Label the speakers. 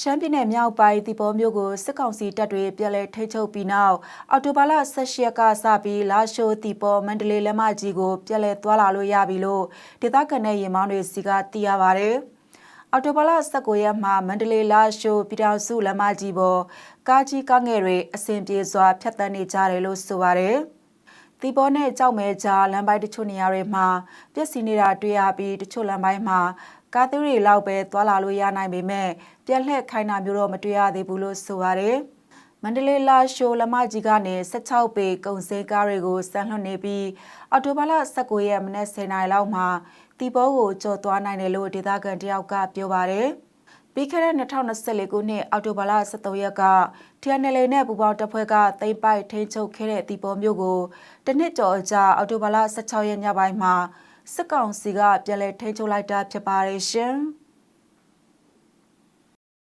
Speaker 1: ရှမ်းပြည်နယ်မြောက်ပိုင်းတီပေါ်မြို့ကိုစစ်ကောင်စီတပ်တွေပြန်လည်ထိန်းချုပ်ပြီးနောက်အော်တိုဘာလ16ရက်ကစပြီးလာရှိုးတီပေါ်မန္တလေးလမ်းမကြီးကိုပြန်လည်သွားလာလို့ရပြီလို့ဒေသခံတဲ့ရင်မောင်းတွေစီကသိရပါဗျ။အော်တိုဘာလ19ရက်မှာမန္တလေးလာရှိုးပြည်တော်စုလမ်းမကြီးပေါ်ကားကြီးကားငယ်တွေအစဉ်ပြေစွာဖြတ်တန်းနေကြတယ်လို့ဆိုပါတယ်။ တီပေါ်နဲ့ကြောက်မဲကြားလမ်းပိုင်းတချို့နေရာတွေမှာပြက်စီးနေတာတွေ့ရပြီးတချို့လမ်းပိုင်းမှာကားသူတွေလောက်ပဲသွာလာလို့ရနိုင်ပေမဲ့ပြန်လှည့်ခိုင်းတာမျိုးတော့မတွေ့ရသေးဘူးလို့ဆိုပါတယ်။မန္တလေးလာရှိုးလမကြီးကနေ16ပေကုံစဲကားတွေကိုစံလွှတ်နေပြီးအော်တိုဘာလ19ရက်မနေ့10နာရီလောက်မှာတီဘောကိုကြော်သွားနိုင်တယ်လို့ဒေသခံတယောက်ကပြောပါတယ်။ ပြီးခဲ့တဲ့2024ခုနှစ်အောက်တိုဘာလ23ရက်က TNL နဲ့ပူးပေါင်းတပ်ဖွဲ့ကသိမ်းပိုက်ထိန်းချုပ်ခဲ့တဲ့တီပေါ်မြို့ကိုတနစ်ကျော်အကြာအောက်တိုဘာလ16ရက်ညပိုင်းမှာစစ်ကောင်စီကပြန်လည်ထိန်းချုပ်လိုက်တာဖြစ်ပါတယ်ရှင်။